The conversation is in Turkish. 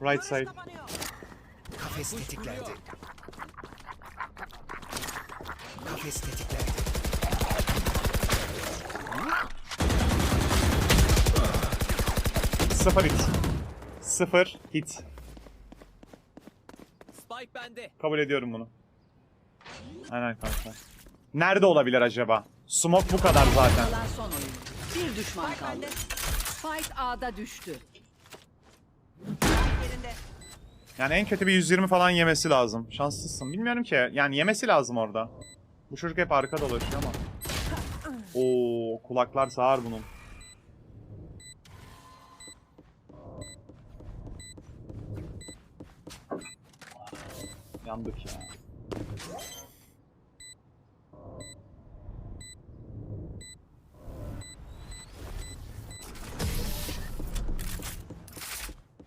Right side. Kafes tetiklendi. Kafes tetiklendi. Sıfır hit. Sıfır hit. Spike bende. Kabul ediyorum bunu. Aynen kanka. Nerede olabilir acaba? Smoke bu kadar zaten. Kalan son oyun. Bir düşman kaldı. Spike A'da düştü. Yani en kötü bir 120 falan yemesi lazım. Şanslısın. Bilmiyorum ki. Yani yemesi lazım orada. Bu çocuk hep arka dolaşıyor ama. Oo, kulaklar sağır bunun. Yandık ya.